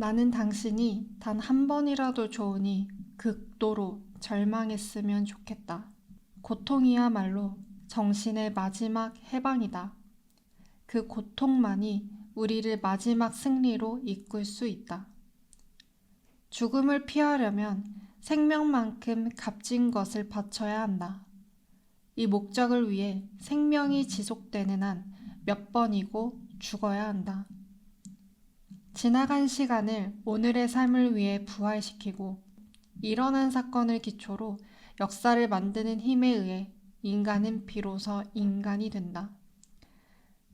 나는 당신이 단 한 번이라도 좋으니 극도로 절망했으면 좋겠다. 고통이야말로 정신의 마지막 해방이다. 그 고통만이 우리를 마지막 승리로 이끌 수 있다. 죽음을 피하려면 생명만큼 값진 것을 바쳐야 한다. 이 목적을 위해 생명이 지속되는 한 몇 번이고 죽어야 한다. 지나간 시간을 오늘의 삶을 위해 부활시키고 일어난 사건을 기초로 역사를 만드는 힘에 의해 인간은 비로소 인간이 된다.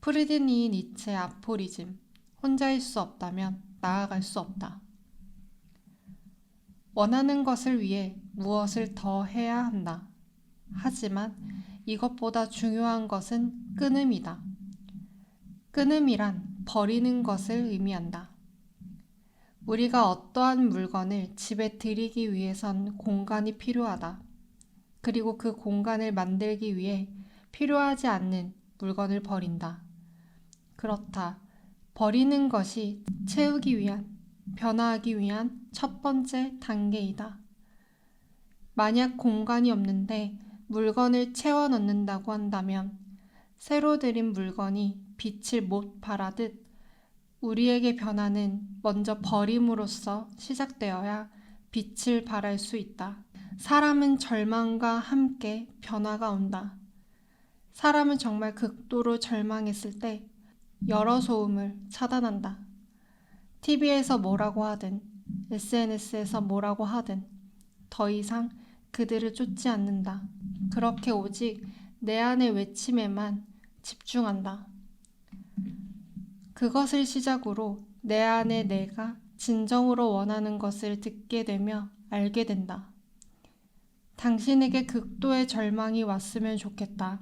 프리드니 니츠의 아포리즘 혼자일 수 없다면 나아갈 수 없다. 원하는 것을 위해 무엇을 더 해야 한다. 하지만 이것보다 중요한 것은 끊음이다. 끊음이란 버리는 것을 의미한다. 우리가 어떠한 물건을 집에 들이기 위해선 공간이 필요하다. 그리고 그 공간을 만들기 위해 필요하지 않는 물건을 버린다. 그렇다. 버리는 것이 채우기 위한, 변화하기 위한 첫 번째 단계이다. 만약 공간이 없는데 물건을 채워 넣는다고 한다면 새로 들인 물건이 빛을 못 발하듯 우리에게 변화는 먼저 버림으로써 시작되어야 빛을 발할 수 있다. 사람은 절망과 함께 변화가 온다. 사람은 정말 극도로 절망했을 때 여러 소음을 차단한다. TV에서 뭐라고 하든, SNS에서 뭐라고 하든, 더 이상 그들을 쫓지 않는다. 그렇게 오직 내 안의 외침에만 집중한다. 그것을 시작으로 내 안에 내가 진정으로 원하는 것을 듣게 되며 알게 된다. 당신에게 극도의 절망이 왔으면 좋겠다.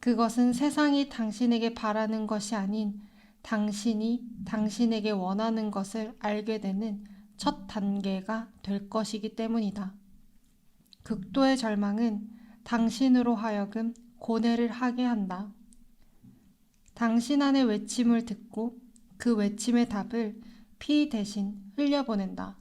그것은 세상이 당신에게 바라는 것이 아닌 당신이 당신에게 원하는 것을 알게 되는 첫 단계가 될 것이기 때문이다. 극도의 절망은 당신으로 하여금 고뇌를 하게 한다. 당신 안의 외침을 듣고 그 외침의 답을 피 대신 흘려보낸다.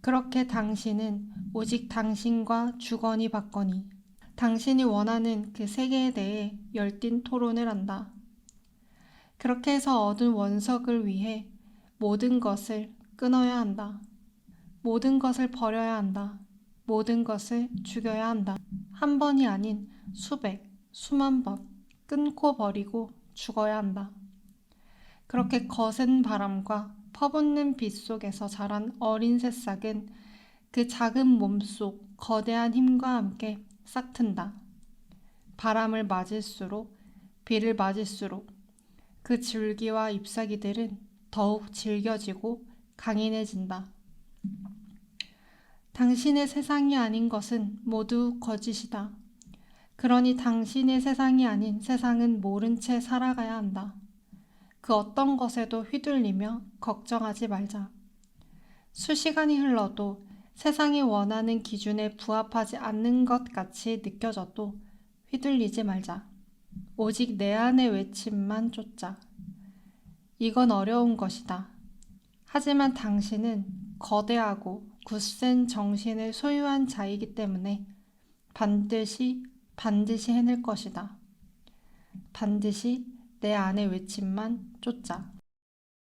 그렇게 당신은 오직 당신과 주거니 받거니 당신이 원하는 그 세계에 대해 열띤 토론을 한다. 그렇게 해서 얻은 원석을 위해 모든 것을 끊어야 한다. 모든 것을 버려야 한다. 모든 것을 죽여야 한다. 한 번이 아닌 수백, 수만 번 끊고 버리고 죽어야 한다. 그렇게 거센 바람과 퍼붓는 빛 속에서 자란 어린 새싹은 그 작은 몸속 거대한 힘과 함께 싹튼다. 바람을 맞을수록, 비를 맞을수록 그 줄기와 잎사귀들은 더욱 질겨지고 강인해진다. 당신의 세상이 아닌 것은 모두 거짓이다. 그러니 당신의 세상이 아닌 세상은 모른 채 살아가야 한다. 그 어떤 것에도 휘둘리며 걱정하지 말자. 수시간이 흘러도 세상이 원하는 기준에 부합하지 않는 것 같이 느껴져도 휘둘리지 말자. 오직 내 안의 외침만 쫓자. 이건 어려운 것이다. 하지만 당신은 거대하고 굳센 정신을 소유한 자이기 때문에 반드시 반드시 해낼 것이다. 반드시 내 안의 외침만 쫓자.